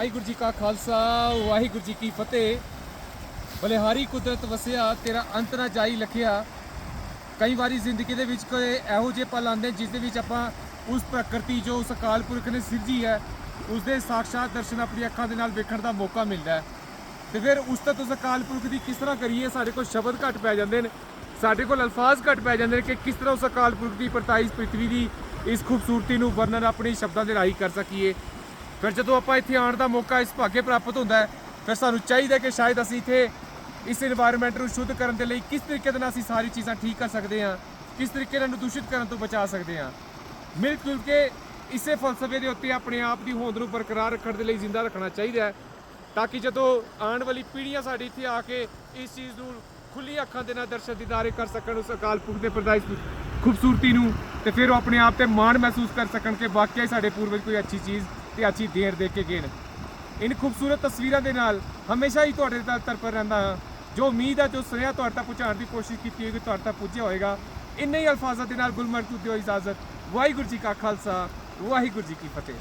ਵਾਹਿਗੁਰੂ ਜੀ ਕਾ ਖਾਲਸਾ, ਵਾਹਿਗੁਰੂ ਜੀ ਕੀ ਫਤਿਹ। ਬਲਿਹਾਰੀ ਕੁਦਰਤ ਵਸਿਆ, ਤੇਰਾ ਅੰਤ ਨਾ ਜਾਈ ਲਖਿਆ। ਕਈ ਵਾਰੀ ਜ਼ਿੰਦਗੀ ਦੇ ਵਿੱਚ ਕੋਈ ਇਹੋ ਜਿਹੇ ਪਲ ਆਉਂਦੇ ਜਿਸ ਦੇ ਵਿੱਚ ਆਪਾਂ ਉਸ ਪ੍ਰਕਿਰਤੀ ਜੋ ਉਸ ਅਕਾਲ ਪੁਰਖ ਨੇ ਸਿਰਜੀ ਹੈ ਉਸ ਦੇ ਸਾਖਸ਼ਾਤ ਦਰਸ਼ਨ ਆਪਣੀ ਅੱਖਾਂ ਦੇ ਨਾਲ ਵੇਖਣ ਦਾ ਮੌਕਾ ਮਿਲਦਾ ਹੈ। ਤੇ ਫਿਰ ਉਸ ਤੱਕ ਉਸ ਅਕਾਲ ਪੁਰਖ ਦੀ ਕਿਸ ਤਰ੍ਹਾਂ ਕਰੀਏ, ਸਾਡੇ ਕੋਲ ਸ਼ਬਦ ਘੱਟ ਪੈ ਜਾਂਦੇ ਨੇ। ਸਾਡੇ ਕੋਲ ਅਲਫਾਜ਼ ਘੱਟ ਪੈ ਜਾਂਦੇ ਨੇ ਕਿ ਕਿਸ ਤਰ੍ਹਾਂ ਉਸ ਅਕਾਲ ਪੁਰਖ ਦੀ ਪਰਤਾਈ ਇਸ ਪ੍ਰਿਥਵੀ ਦੀ, ਇਸ ਖੂਬਸੂਰਤੀ ਨੂੰ ਵਰਣਨ ਆਪਣੇ ਸ਼ਬਦਾਂ ਦੇ ਰਾਹੀਂ ਕਰ ਸਕੀਏ। ਫਿਰ ਜਦੋਂ ਆਪਾਂ ਇੱਥੇ ਆਉਣ ਦਾ ਮੌਕਾ ਇਸ ਭਾਗੇ ਪ੍ਰਾਪਤ ਹੁੰਦਾ ਹੈ, ਫਿਰ ਸਾਨੂੰ ਚਾਹੀਦਾ ਕਿ ਸ਼ਾਇਦ ਅਸੀਂ ਇੱਥੇ ਇਸ এনवायरमेंट ਨੂੰ ਸ਼ੁੱਧ ਕਰਨ ਦੇ ਲਈ ਕਿਸ ਤਰੀਕੇ ਦੇ ਨਾਲ ਅਸੀਂ ਸਾਰੀ ਚੀਜ਼ਾਂ ਠੀਕ ਕਰ ਸਕਦੇ ਹਾਂ, ਕਿਸ ਤਰੀਕੇ ਨਾਲ ਦੂਸ਼ਿਤ ਕਰਨ ਤੋਂ ਬਚਾ ਸਕਦੇ ਹਾਂ। ਮਿਲ ਜੁਲ ਕੇ ਇਸੇ ਫਲਸਫੇ ਦੇ ਉੱਤੇ ਆਪਣੇ ਆਪ ਦੀ ਹੋਂਦ ਨੂੰ ਬਰਕਰਾਰ ਰੱਖਣ ਦੇ ਲਈ ਜ਼ਿੰਦਾ ਰੱਖਣਾ ਚਾਹੀਦਾ ਹੈ, ਤਾਂ ਕਿ ਜਦੋਂ ਆਉਣ ਵਾਲੀ ਪੀੜ੍ਹੀਆਂ ਸਾਡੇ ਇੱਥੇ ਆ ਕੇ ਇਸ ਚੀਜ਼ ਨੂੰ ਖੁੱਲੀ ਅੱਖਾਂ ਦੇ ਨਾਲ ਦਰਸ਼ਕ ਦਿਦਾਰੇ ਕਰ ਸਕਣ, ਉਸ ਅਕਾਲ ਪੁਰਖ ਦੇ ਪਰਦਾਇਸ਼ ਖੂਬਸੂਰਤੀ ਨੂੰ ਤੇ ਫਿਰ ਉਹ ਆਪਣੇ ਆਪ ਤੇ ਮਾਣ ਮਹਿਸੂਸ ਕਰ ਸਕਣ ਕਿ ਵਾਕਿਆ ਹੀ ਸਾਡੇ ਪੂਰਵਜ ਕੋਈ ਅੱਛੀ ਚੀਜ਼ ਤੇ ਅੱਛੀ ਦੇਰ ਦੇ ਕੇ ਗਏ ਨੇ। ਇਨ ਖੂਬਸੂਰਤ ਤਸਵੀਰਾਂ ਦੇ ਨਾਲ ਹਮੇਸ਼ਾ ਹੀ ਤੁਹਾਡੇ ਤੱਕ ਤਰਪਰ ਰਹਿੰਦਾ ਹਾਂ। ਜੋ ਉਮੀਦ ਹੈ, ਜੋ ਸੁਨੇਹਾ ਤੁਹਾਡੇ ਤੱਕ ਪਹੁੰਚਾਉਣ ਦੀ ਕੋਸ਼ਿਸ਼ ਕੀਤੀ ਹੋਏਗੀ, ਤੁਹਾਡੇ ਤੱਕ ਪੁੱਜਿਆ ਹੋਏਗਾ। ਇੰਨੇ ਹੀ ਅਲਫਾਜ਼ਾਂ ਦੇ ਨਾਲ ਗੁਲਮਰਗ ਤੋਂ ਦਿਓ ਇਜਾਜ਼ਤ। ਵਾਹਿਗੁਰੂ ਜੀ ਕਾ ਖਾਲਸਾ, ਵਾਹਿਗੁਰੂ ਜੀ ਕੀ ਫਤਿਹ।